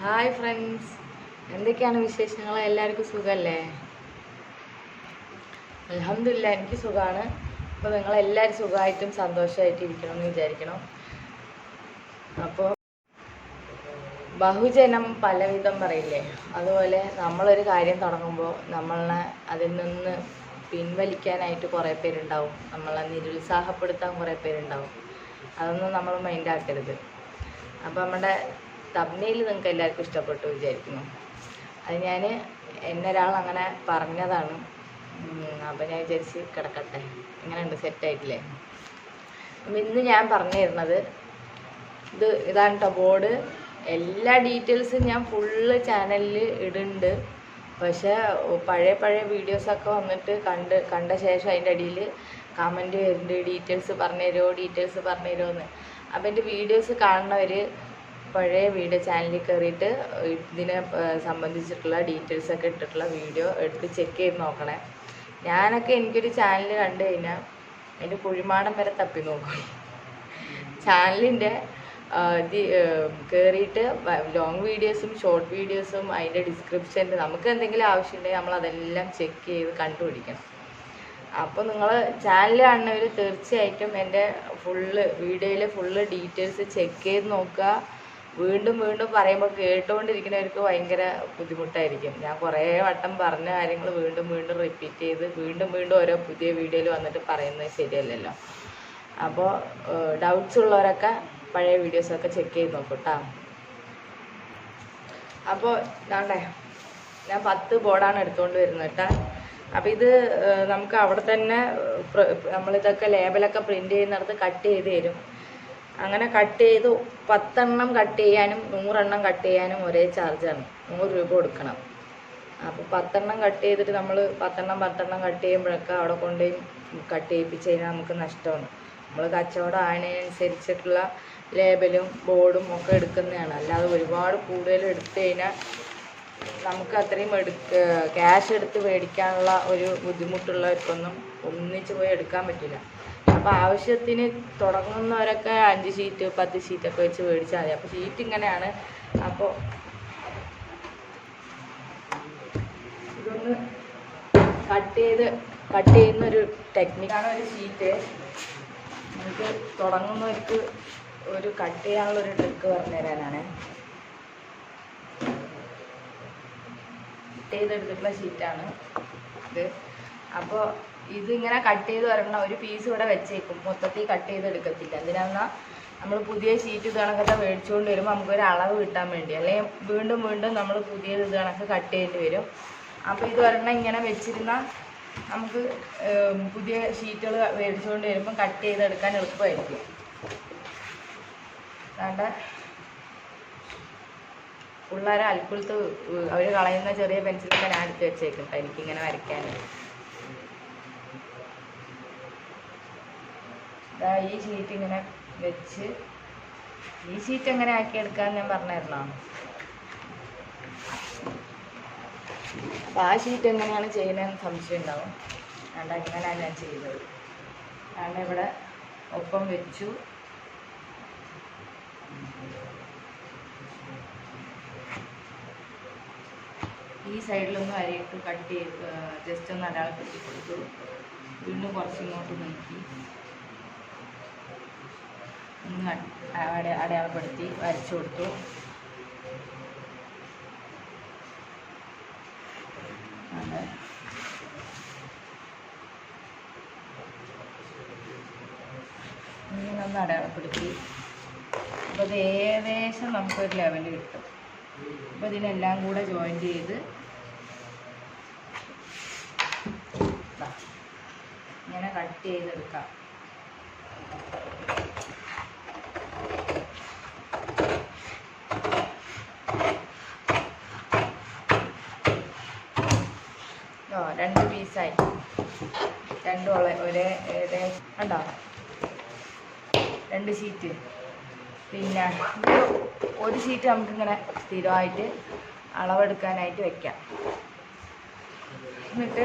Hi friends എന്തൊക്കെയാണ് വിശേഷങ്ങൾ എല്ലാവർക്കും സുഖമല്ലേ അലഹമില്ല എനിക്ക് സുഖമാണ് അപ്പോൾ നിങ്ങളെല്ലാവരും സുഖമായിട്ടും സന്തോഷമായിട്ടും ഇരിക്കണമെന്ന് വിചാരിക്കണം. അപ്പോൾ ബഹുജനം പലവിധം പറയില്ലേ? അതുപോലെ നമ്മളൊരു കാര്യം തുടങ്ങുമ്പോൾ നമ്മളെ അതിൽ നിന്ന് പിൻവലിക്കാനായിട്ട് കുറേ പേരുണ്ടാവും. നമ്മളെ നിരുത്സാഹപ്പെടുത്താൻ കുറേ പേരുണ്ടാവും. അതൊന്നും നമ്മൾ മൈൻഡ് ആക്കരുത്. അപ്പോൾ നമ്മുടെ തമ്മിൽ നിങ്ങൾക്ക് എല്ലാവർക്കും ഇഷ്ടപ്പെട്ടു വിചാരിക്കുന്നു. അത് ഞാൻ എന്നെ ഒരാൾ അങ്ങനെ പറഞ്ഞതാണ്. അപ്പം ഞാൻ വിചാരിച്ച് കിടക്കട്ടെ. ഇങ്ങനെയുണ്ട് സെറ്റായിട്ടില്ലേ അപ്പം ഇന്ന് ഞാൻ പറഞ്ഞു തരുന്നത് ഇത് ഇതാണ് കേട്ടോ ബോർഡ് എല്ലാ ഡീറ്റെയിൽസും ഞാൻ ഫുള്ള് ചാനലിൽ ഇടുന്നുണ്ട്. പക്ഷേ പഴയ പഴയ വീഡിയോസൊക്കെ വന്നിട്ട് കണ്ട് കണ്ട ശേഷം അതിന്റെ അടിയിൽ കമന്റ് വരുന്നുണ്ട്. ഡീറ്റെയിൽസ് പറഞ്ഞു തരുമോ ഡീറ്റെയിൽസ് പറഞ്ഞു തരുമോ എന്ന്. അപ്പം എന്റെ വീഡിയോസ് കാണുന്നവർ പഴയ വീഡിയോ ചാനലിൽ കയറിയിട്ട് ഇതിനെ സംബന്ധിച്ചിട്ടുള്ള ഡീറ്റെയിൽസ് ഒക്കെ ഇട്ടിട്ടുള്ള വീഡിയോ എടുത്ത് ചെക്ക് ചെയ്ത് നോക്കണേ. ഞാനൊക്കെ എനിക്കൊരു ചാനൽ കണ്ടു കഴിഞ്ഞാൽ അതിന്റെ കുഴിമാടം വരെ തപ്പി നോക്കും. ചാനലിന്റെ കയറിയിട്ട് ലോങ് വീഡിയോസും ഷോർട്ട് വീഡിയോസും അതിന്റെ ഡിസ്ക്രിപ്ഷനിൽ നമുക്ക് എന്തെങ്കിലും ആവശ്യമുണ്ടെങ്കിൽ നമ്മൾ അതെല്ലാം ചെക്ക് ചെയ്ത് കണ്ടുപിടിക്കണം. അപ്പോൾ നിങ്ങൾ ചാനൽ കാണുന്നവർ തീർച്ചയായിട്ടും എന്റെ ഫുള്ള് വീഡിയോയിലെ ഫുള്ള് ഡീറ്റെയിൽസ് ചെക്ക് ചെയ്ത് നോക്കുക. വീണ്ടും വീണ്ടും പറയുമ്പോൾ കേട്ടുകൊണ്ടിരിക്കുന്നവർക്ക് ഭയങ്കര ബുദ്ധിമുട്ടായിരിക്കും. ഞാൻ കുറേ വട്ടം പറഞ്ഞ കാര്യങ്ങൾ വീണ്ടും വീണ്ടും റിപ്പീറ്റ് ചെയ്ത് വീണ്ടും വീണ്ടും ഓരോ പുതിയ വീഡിയോയിൽ വന്നിട്ട് പറയുന്നത് ശരിയല്ലല്ലോ. അപ്പോൾ ഡൗട്ട്സ് ഉള്ളവരൊക്കെ പഴയ വീഡിയോസൊക്കെ ചെക്ക് ചെയ്ത് നോക്കും കേട്ടോ അപ്പോൾ ഇതാണ്ടേ ഞാൻ പത്ത് ബോർഡാണ് എടുത്തുകൊണ്ട് വരുന്നത് കേട്ടോ അപ്പോൾ ഇത് നമുക്ക് അവിടെ തന്നെ നമ്മളിതൊക്കെ ലേബലൊക്കെ പ്രിന്റ് ചെയ്യുന്നിടത്ത് കട്ട് ചെയ്ത് തരും. അങ്ങനെ കട്ട് ചെയ്ത്. പത്തെണ്ണം കട്ട് ചെയ്യാനും നൂറെണ്ണം കട്ട് ചെയ്യാനും ഒരേ ചാർജാണ് നൂറ് രൂപ കൊടുക്കണം. അപ്പോൾ പത്തെണ്ണം കട്ട് ചെയ്തിട്ട് നമ്മൾ പത്തെണ്ണം പത്തെണ്ണം കട്ട് ചെയ്യുമ്പോഴൊക്കെ അവിടെ കൊണ്ടുപോയി കട്ട് ചെയ്യിപ്പിച്ച് കഴിഞ്ഞാൽ നമുക്ക് നഷ്ടമാണ്. നമ്മൾ കച്ചവടം ആയതിനനുസരിച്ചിട്ടുള്ള ലേബലും ബോർഡും ഒക്കെ എടുക്കുന്നതാണ്. അല്ലാതെ ഒരുപാട് കൂടുതൽ എടുത്തു കഴിഞ്ഞാൽ നമുക്ക് അത്രയും എടുക്ക ക്യാഷ് എടുത്ത് മേടിക്കാനുള്ള ഒരു ബുദ്ധിമുട്ടുള്ളവർക്കൊന്നും ഒന്നിച്ച് പോയി എടുക്കാൻ പറ്റില്ല. അപ്പോൾ ആവശ്യത്തിന് തുടങ്ങുന്നവരൊക്കെ അഞ്ച് ഷീറ്റ് പത്ത് ഷീറ്റൊക്കെ വെച്ച് മേടിച്ചാൽ മതി. അപ്പോൾ ഷീറ്റ് ഇങ്ങനെയാണ്. അപ്പോൾ ഇതൊന്ന് കട്ട് ചെയ്ത് കട്ട് ചെയ്യുന്നൊരു ടെക്നിക്കാണ് ഒരു ഷീറ്റ് നമുക്ക് തുടങ്ങുന്നവർക്ക് ഒരു കട്ട് ചെയ്യാനുള്ള ഒരു ട്രിക്ക് പറഞ്ഞു തരാനാണ് കട്ട് ചെയ്തെടുത്തിട്ടുള്ള ഷീറ്റാണ് ഇത്. അപ്പോൾ ഇതിങ്ങനെ കട്ട് ചെയ്ത് വരണം ഒരു പീസ് ഇവിടെ വെച്ചേക്കും. മൊത്തത്തിൽ കട്ട് ചെയ്ത് എടുക്കത്തില്ല. എന്തിനാന്നാ? നമ്മൾ പുതിയ ഷീറ്റ് ഇത് കണക്കൊക്കെ മേടിച്ചുകൊണ്ട് വരുമ്പോൾ നമുക്കൊരു അളവ് കിട്ടാൻ വേണ്ടി. അല്ലെങ്കിൽ വീണ്ടും വീണ്ടും നമ്മൾ പുതിയ ഇത് കണക്ക് കട്ട് ചെയ്യേണ്ടി വരും. അപ്പോൾ ഇത് ഒരെണ്ണം ഇങ്ങനെ വെച്ചിരുന്ന നമുക്ക് പുതിയ ഷീറ്റുകൾ മേടിച്ചുകൊണ്ട് വരുമ്പം കട്ട് ചെയ്തെടുക്കാൻ എളുപ്പമായിരിക്കും. വേണ്ട പിള്ളേരെ അൽക്കുളത്ത് അവർ കളയുന്ന ചെറിയ പെൻസിലൊക്കെ ഞാൻ എടുത്ത് വെച്ചേക്കും. കേട്ടോ എനിക്കിങ്ങനെ വരയ്ക്കാൻ ഈ ഷീറ്റ് ഇങ്ങനെ വെച്ച് ഈ ഷീറ്റ് എങ്ങനെ ആക്കിയെടുക്കാൻ ഞാൻ പറഞ്ഞായിരുന്നോ? അപ്പം ആ ഷീറ്റ് എങ്ങനെയാണ് ചെയ്യുന്നതെന്ന് സംശയം ഉണ്ടാവും. അതുകൊണ്ട് അങ്ങനെയാണ് ഞാൻ ചെയ്തത്. കാരണം ഇവിടെ ഒപ്പം വെച്ചു. ഈ സൈഡിലൊന്ന് അരയിട്ട് കട്ട് ചെയ്ത് ജസ്റ്റ് ഒന്ന് അടയാളപ്പെടുത്തി കൊടുത്തു. വീണ്ടും കുറച്ച് ഇങ്ങോട്ട് നീക്കി. അടയാളപ്പെടുത്തി വരച്ചു കൊടുത്തു. ഒന്ന് അടയാളപ്പെടുത്തി. അപ്പോൾ ഇത് ഏകദേശം നമുക്കൊരു ലെവൽ കിട്ടും. അപ്പോൾ ഇതിനെല്ലാം കൂടെ ജോയിൻ ചെയ്ത് ഇങ്ങനെ കട്ട് ചെയ്തെടുക്കാം. രണ്ട് പീസായി. രണ്ടും ഒളെ ഒരേ കണ്ടോ? രണ്ട് ഷീറ്റ് പിന്നെ ഒരു ഷീറ്റ് നമുക്കിങ്ങനെ സ്ഥിരമായിട്ട് അളവെടുക്കാനായിട്ട് വെക്കാം. എന്നിട്ട്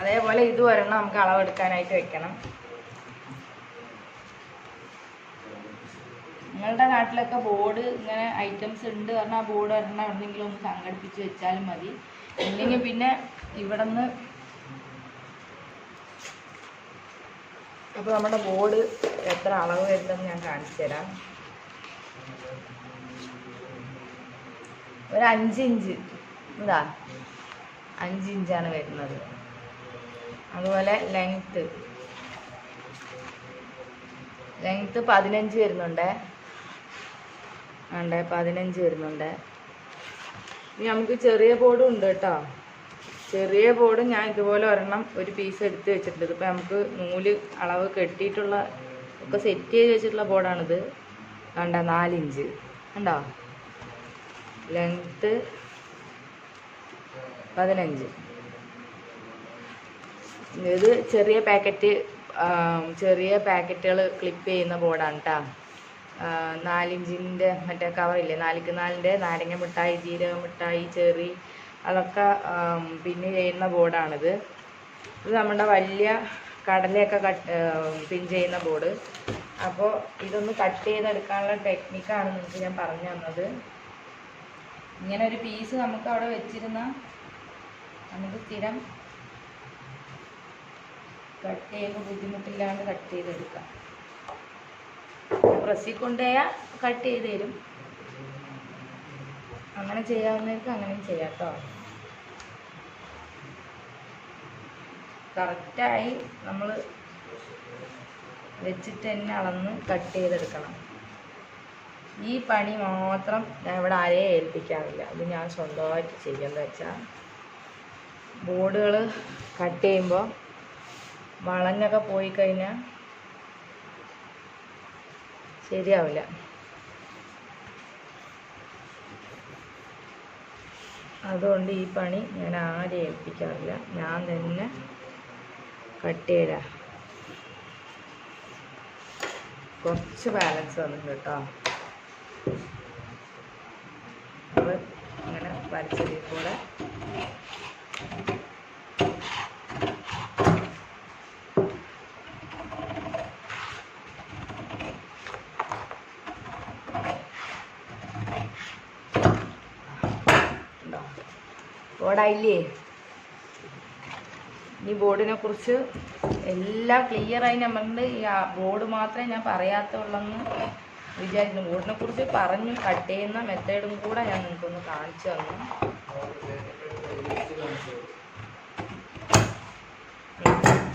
അതേപോലെ ഇത് ഒരെണ്ണം നമുക്ക് അളവെടുക്കാനായിട്ട് വെക്കണം. നിങ്ങളുടെ നാട്ടിലൊക്കെ ബോർഡ് ഇങ്ങനെ ഐറ്റംസ് ഉണ്ട് പറഞ്ഞാൽ ബോർഡ് ഒരെണ്ണം ഒന്ന് സംഘടിപ്പിച്ച് വെച്ചാലും മതി. ഇല്ലെങ്കിൽ പിന്നെ ഇവിടെ നിന്ന് അപ്പോൾ നമ്മുടെ ബോർഡ് എത്ര അളവ് വരുന്നതെന്ന് ഞാൻ കാണിച്ചു തരാം. ഒരു അഞ്ച് ഇഞ്ച്. ഇതാ. അഞ്ച് ഇഞ്ചാണ് വരുന്നത്. അതുപോലെ ലെങ്ത്ത് ലെങ്ത്ത് പതിനഞ്ച് വരുന്നുണ്ട്. ഉണ്ട് പതിനഞ്ച് വരുന്നുണ്ട്. ഇനി നമുക്ക് ചെറിയ ബോർഡും ഉണ്ട് കേട്ടോ. ചെറിയ ബോർഡ് ഞാൻ ഇതുപോലെ ഒരെണ്ണം ഒരു പീസ് എടുത്ത് വെച്ചിട്ടുണ്ട്. ഇതിപ്പോൾ നമുക്ക് നൂൽ അളവ് കെട്ടിയിട്ടുള്ള ഒക്കെ സെറ്റ് ചെയ്ത് വെച്ചിട്ടുള്ള ബോർഡാണിത് കണ്ട? നാലിഞ്ച് കണ്ടോ? ലെങ്ത്ത് പതിനഞ്ച്. ഇത് ചെറിയ പാക്കറ്റ് ചെറിയ പാക്കറ്റുകൾ ക്ലിപ്പ് ചെയ്യുന്ന ബോർഡാണ് കേട്ടോ നാലിഞ്ചിന്റെ മറ്റേ കവറില്ലേ നാലിക്ക് നാലിന്റെ നാരങ്ങ മിഠായി ജീരക മിഠായി ചെറി അതൊക്കെ പിന്നെ ചെയ്യുന്ന ബോർഡാണിത്. ഇത് നമ്മുടെ വലിയ കടലയൊക്കെ കട്ട് പിൻ ചെയ്യുന്ന ബോർഡ്. അപ്പോൾ ഇതൊന്ന് കട്ട് ചെയ്തെടുക്കാനുള്ള ടെക്നിക്കാണ് നിങ്ങൾക്ക് ഞാൻ പറഞ്ഞു തന്നത്. ഇങ്ങനെ ഒരു പീസ് നമുക്ക് അവിടെ വെച്ചിരുന്ന നമുക്ക് സ്ഥിരം കട്ട് ചെയ്യുമ്പോൾ ബുദ്ധിമുട്ടില്ലാണ്ട് കട്ട് ചെയ്തെടുക്കാം. പ്രസ്സിൽ കൊണ്ടുപോയാൽ കട്ട് ചെയ്ത് തരും അങ്ങനെ ചെയ്യാവുന്നവർക്ക് അങ്ങനെയും ചെയ്യാം കേട്ടോ കറക്റ്റായി നമ്മൾ വെച്ചിട്ട് തന്നെ അളന്ന് കട്ട് ചെയ്തെടുക്കണം ഈ പണി മാത്രം ഞാൻ ഇവിടെ ആരെയും ഏൽപ്പിക്കാറില്ല. അത് ഞാൻ സ്വന്തമായിട്ട് ചെയ്യുന്നത് വെച്ചാൽ ബോർഡുകൾ കട്ട് ചെയ്യുമ്പോൾ വളഞ്ഞൊക്കെ പോയി കഴിഞ്ഞാൽ ശരിയാവില്ല. അതുകൊണ്ട് ഈ പണി ഞാൻ ആരെയും ഏൽപ്പിക്കാറില്ല. ഞാൻ തന്നെ കട്ട് ചെയ്താ കുറച്ച് ബാലൻസ് വന്നു കേട്ടോ. അപ്പോൾ ഇങ്ങനെ വരച്ചതിൽ കൂടെ ഉണ്ടോ ബോർഡായില്ലേ? ഈ ബോർഡിനെ കുറിച്ച് എല്ലാം ക്ലിയർ ആയി നമ്മളുടെ ഈ ബോർഡ് മാത്രമേ ഞാൻ പറയാത്തുള്ളെന്ന് വിചാരിക്കുന്നു. ബോർഡിനെ കുറിച്ച് പറഞ്ഞു കട്ട് ചെയ്യുന്ന മെത്തേഡും കൂടെ ഞാൻ നിങ്ങൾക്കൊന്ന് കാണിച്ചു തന്നു.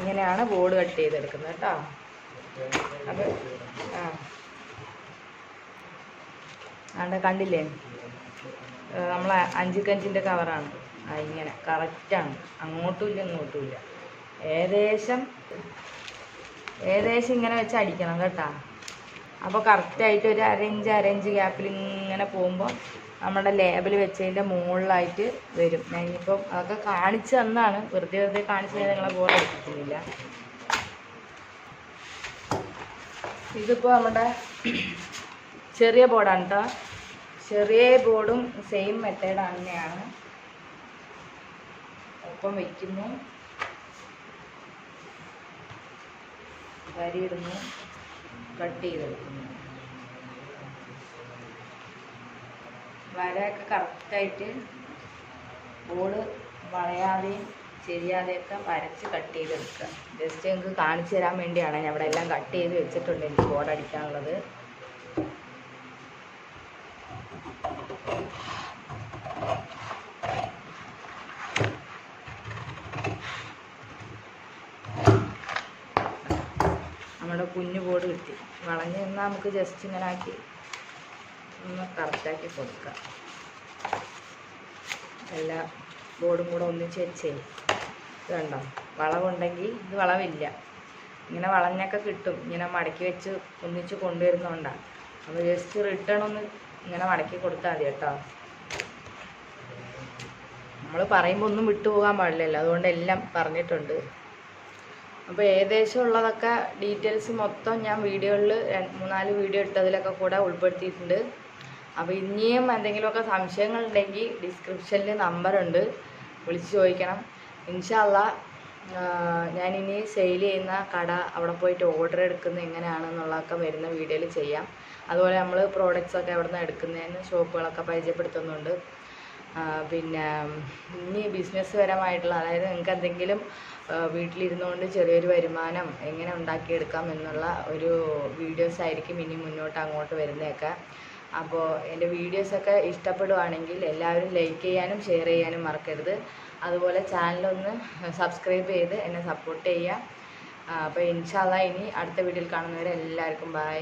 ഇങ്ങനെയാണ് ബോർഡ് കട്ട് ചെയ്തെടുക്കുന്നത് കേട്ടോ. അപ്പം ആ. കണ്ടില്ലേ? നമ്മൾ അഞ്ചുകഞ്ചിന്റെ കവറാണ്. ആ ഇങ്ങനെ. കറക്റ്റാണ് അങ്ങോട്ടും ഇല്ല ഇങ്ങോട്ടും ഇല്ല. ഏകദേശം ഏകദേശം ഇങ്ങനെ വെച്ച് അടിക്കണം കേട്ടോ. അപ്പോൾ കറക്റ്റായിട്ട് ഒരു അരഞ്ച് അരഞ്ച് ഗ്യാപ്പിൽ ഇങ്ങനെ പോകുമ്പോൾ നമ്മുടെ ലേബിൾ വെച്ചതിന്റെ മുകളിലായിട്ട് വരും. ഞാൻ ഇനിയിപ്പം അതൊക്കെ കാണിച്ചു തന്നാണ്. വെറുതെ വെറുതെ കാണിച്ചു തന്നാൽ നിങ്ങളെ ബോർഡ് എടുക്കുന്നില്ല ഇതിപ്പോൾ നമ്മുടെ ചെറിയ ബോർഡാണ് കേട്ടോ ചെറിയ ബോർഡും സെയിം മെത്തേഡ് തന്നെയാണ്. ഒപ്പം വയ്ക്കുന്നു വരിയിടുന്നു കട്ട് ചെയ്ത് ചെയ്തെടുക്കുന്നു. വരയൊക്കെ കറക്റ്റായിട്ട് ബോർഡ് വളയാതെയും ശരിയാതെയൊക്കെ വരച്ച് കട്ട് ചെയ്ത് വെക്കുക ജസ്റ്റ് നിങ്ങൾക്ക് കാണിച്ചു തരാൻ വേണ്ടിയാണ് ഞാൻ ഇവിടെ എല്ലാം കട്ട് ചെയ്ത് വെച്ചിട്ടുണ്ട് എനിക്ക് ബോർഡ് അടിക്കാനുള്ളത്. നമ്മുടെ കുഞ്ഞു ബോർഡ് കിട്ടി. വളഞ്ഞ് നിന്നാൽ നമുക്ക് ജസ്റ്റ് ഇങ്ങനെ ആക്കി ഒന്ന് കറക്റ്റാക്കി കൊടുക്കാം. എല്ലാ ബോർഡും കൂടെ ഒന്നിച്ച് വെച്ചേ. ഇത് കണ്ടോ? വളവുണ്ടെങ്കിൽ ഇത് വളവില്ല. ഇങ്ങനെ വളഞ്ഞൊക്കെ കിട്ടും. ഇങ്ങനെ മടക്കി വെച്ച് ഒന്നിച്ച് കൊണ്ടുവരുന്നതുകൊണ്ടാണ് അപ്പോൾ ജസ്റ്റ് റിട്ടേൺ ഒന്ന് ഇങ്ങനെ മടക്കി കൊടുത്താൽ മതി കേട്ടോ. നമ്മൾ പറയുമ്പോൾ ഒന്നും വിട്ടുപോകാൻ പാടില്ലല്ലോ. അതുകൊണ്ട് എല്ലാം പറഞ്ഞിട്ടുണ്ട്. അപ്പോൾ ഏകദേശം ഉള്ളതൊക്കെ ഡീറ്റെയിൽസ് മൊത്തം ഞാൻ വീഡിയോയിൽ മൂന്നാൽ വീഡിയോ ഇട്ടതിലൊക്കെ കൂടെ ഉൾപ്പെടുത്തിയിട്ടുണ്ട്. അപ്പോൾ ഇനിയും എന്തെങ്കിലുമൊക്കെ സംശയങ്ങളുണ്ടെങ്കിൽ ഡിസ്ക്രിപ്ഷനിൽ നമ്പറുണ്ട് വിളിച്ച് ചോദിക്കണം. ഇൻഷാല്ല ഞാനിനി സെയിൽ ചെയ്യുന്ന കട അവിടെ പോയിട്ട് ഓർഡർ എടുക്കുന്നത് എങ്ങനെയാണെന്നുള്ളതൊക്കെ വരുന്ന വീഡിയോയിൽ ചെയ്യാം. അതുപോലെ നമ്മൾ പ്രോഡക്റ്റ്സ് ഒക്കെ അവിടെ നിന്ന് എടുക്കുന്നതിന് ഷോപ്പുകളൊക്കെ പരിചയപ്പെടുത്തുന്നുണ്ട്. പിന്നെ ഇനി ബിസിനസ് പരമായിട്ടുള്ള അതായത് നിങ്ങൾക്ക് എന്തെങ്കിലും വീട്ടിലിരുന്നുകൊണ്ട് ചെറിയൊരു വരുമാനം എങ്ങനെ ഉണ്ടാക്കിയെടുക്കാം എന്നുള്ള ഒരു വീഡിയോസ് ആയിരിക്കും ഇനി മുന്നോട്ട് അങ്ങോട്ട് വരുന്നതൊക്കെ. അപ്പോൾ എന്റെ വീഡിയോസൊക്കെ ഇഷ്ടപ്പെടുവാണെങ്കിൽ എല്ലാവരും ലൈക്ക് ചെയ്യാനും ഷെയർ ചെയ്യാനും മറക്കരുത്. അതുപോലെ ചാനലൊന്ന് സബ്സ്ക്രൈബ് ചെയ്ത് എന്നെ സപ്പോർട്ട് ചെയ്യുക. അപ്പോൾ ഇൻഷാല്ല ഇനി അടുത്ത വീഡിയോയിൽ കാണുന്നവരെ എല്ലാവർക്കും ബൈ